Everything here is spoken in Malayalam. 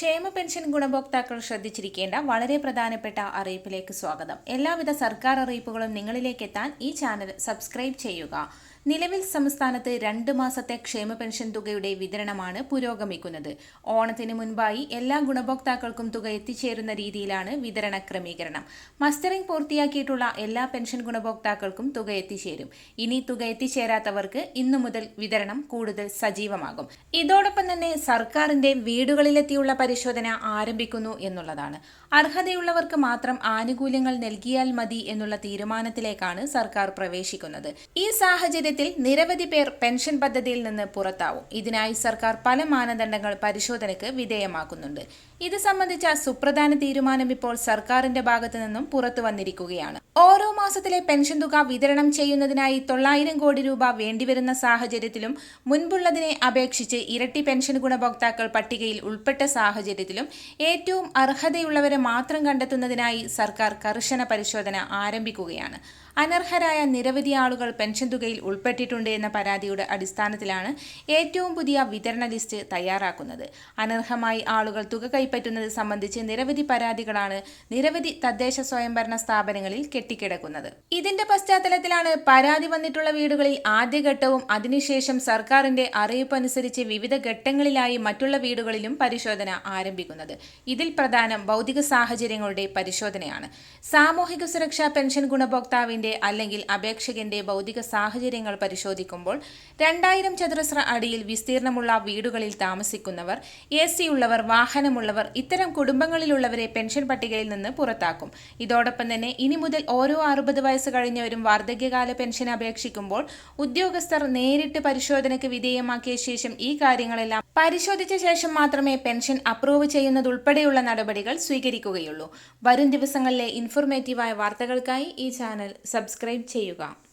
ക്ഷേമ പെൻഷൻ ഗുണഭോക്താക്കൾ ശ്രദ്ധിച്ചിരിക്കേണ്ട വളരെ പ്രധാനപ്പെട്ട അറിയിപ്പിലേക്ക് സ്വാഗതം. എല്ലാവിധ സർക്കാർ അറിയിപ്പുകളും നിങ്ങളിലേക്ക് എത്താൻ ഈ ചാനൽ സബ്സ്ക്രൈബ് ചെയ്യുക. നിലവിൽ സംസ്ഥാനത്ത് രണ്ട് മാസത്തെ ക്ഷേമ പെൻഷൻ തുകയുടെ വിതരണമാണ് പുരോഗമിക്കുന്നത്. ഓണത്തിന് മുൻപായി എല്ലാ ഗുണഭോക്താക്കൾക്കും തുക എത്തിച്ചേരുന്ന രീതിയിലാണ് വിതരണ ക്രമീകരണം. മസ്റ്ററിംഗ് പൂർത്തിയാക്കിയിട്ടുള്ള എല്ലാ പെൻഷൻ ഗുണഭോക്താക്കൾക്കും തുക എത്തിച്ചേരും. ഇനി തുക എത്തിച്ചേരാത്തവർക്ക് ഇന്നു മുതൽ വിതരണം കൂടുതൽ സജീവമാകും. ഇതോടൊപ്പം തന്നെ സർക്കാരിന്റെ വീടുകളിലെത്തിയുള്ള പരിശോധന ആരംഭിക്കുന്നു എന്നുള്ളതാണ്. അർഹതയുള്ളവർക്ക് മാത്രം ആനുകൂല്യങ്ങൾ നൽകിയാൽ മതി എന്നുള്ള തീരുമാനത്തിലേക്കാണ് സർക്കാർ പ്രവേശിക്കുന്നത്. ഈ സാഹചര്യത്തിൽ നിരവധി പേർ പെൻഷൻ പദ്ധതിയിൽ നിന്ന് പുറത്താവും. ഇതിനായി സർക്കാർ പല മാനദണ്ഡങ്ങൾ പരിശോധനയ്ക്ക് വിധേയമാക്കുന്നുണ്ട്. ഇത് സംബന്ധിച്ച സുപ്രധാന തീരുമാനം ഇപ്പോൾ സർക്കാരിന്റെ ഭാഗത്തു നിന്നും പുറത്തു വന്നിരിക്കുകയാണ്. ഓരോ മാസത്തിലെ പെൻഷൻ തുക വിതരണം ചെയ്യുന്നതിനായി തൊള്ളായിരം കോടി രൂപ വേണ്ടിവരുന്ന സാഹചര്യത്തിലും മുൻപുള്ളതിനെ അപേക്ഷിച്ച് ഇരട്ടി പെൻഷൻ ഗുണഭോക്താക്കൾ പട്ടികയിൽ ഉൾപ്പെട്ട സാഹചര്യത്തിലും ഏറ്റവും അർഹതയുള്ളവരെ മാത്രം കണ്ടെത്തുന്നതിനായി സർക്കാർ കർശന പരിശോധന ആരംഭിക്കുകയാണ്. അനർഹരായ നിരവധി ആളുകൾ പെൻഷൻ തുകയിൽ ഉൾപ്പെട്ടിട്ടുണ്ട് എന്ന പരാതിയുടെ അടിസ്ഥാനത്തിലാണ് ഏറ്റവും പുതിയ വിതരണ ലിസ്റ്റ് തയ്യാറാക്കുന്നത്. അനർഹമായി ആളുകൾ തുക കൈപ്പറ്റുന്നത് സംബന്ധിച്ച് നിരവധി പരാതികളാണ് നിരവധി തദ്ദേശ സ്വയംഭരണ സ്ഥാപനങ്ങളിൽ കെട്ടിക്കിടക്കുന്നത്. ഇതിന്റെ പശ്ചാത്തലത്തിലാണ് പരാതി വന്നിട്ടുള്ള വീടുകളിൽ ആദ്യഘട്ടവും അതിനുശേഷം സർക്കാരിന്റെ അറിയിപ്പ് അനുസരിച്ച് വിവിധ ഘട്ടങ്ങളിലായി മറ്റുള്ള വീടുകളിലും പരിശോധന ആരംഭിക്കുന്നത്. ഇതിൽ പ്രധാനം ഭൗതിക സാഹചര്യങ്ങളുടെ പരിശോധനയാണ്. സാമൂഹിക സുരക്ഷാ പെൻഷൻ ഗുണഭോക്താവിന്റെ അല്ലെങ്കിൽ അപേക്ഷകന്റെ ഭൗതിക സാഹചര്യങ്ങൾ പരിശോധിക്കുമ്പോൾ രണ്ടായിരം ചതുരശ്ര അടിയിൽ വിസ്തീർണമുള്ള വീടുകളിൽ താമസിക്കുന്നവർ എ സി ഉള്ളവർ വാഹനമുള്ളവർ ഇത്തരം കുടുംബങ്ങളിലുള്ളവരെ പെൻഷൻ പട്ടികയിൽ നിന്ന് പുറത്താക്കും. ഇതോടൊപ്പം തന്നെ ഇനി മുതൽ ഓരോ അറുപത് വയസ്സ് കഴിഞ്ഞവരും വാർദ്ധക്യകാല പെൻഷൻ അപേക്ഷിക്കുമ്പോൾ ഉദ്യോഗസ്ഥർ നേരിട്ട് പരിശോധനയ്ക്ക് വിധേയമാക്കിയ ശേഷം ഈ കാര്യങ്ങളെല്ലാം പരിശോധിച്ച ശേഷം മാത്രമേ പെൻഷൻ അപ്രൂവ് ചെയ്യുന്നതുൾപ്പെടെയുള്ള നടപടികൾ സ്വീകരിക്കുകയുള്ളൂ. വരും ദിവസങ്ങളിലെ ഇൻഫോർമേറ്റീവായ വാർത്തകൾക്കായി ഈ ചാനൽ സബ്സ്ക്രൈബ് ചെയ്യുക.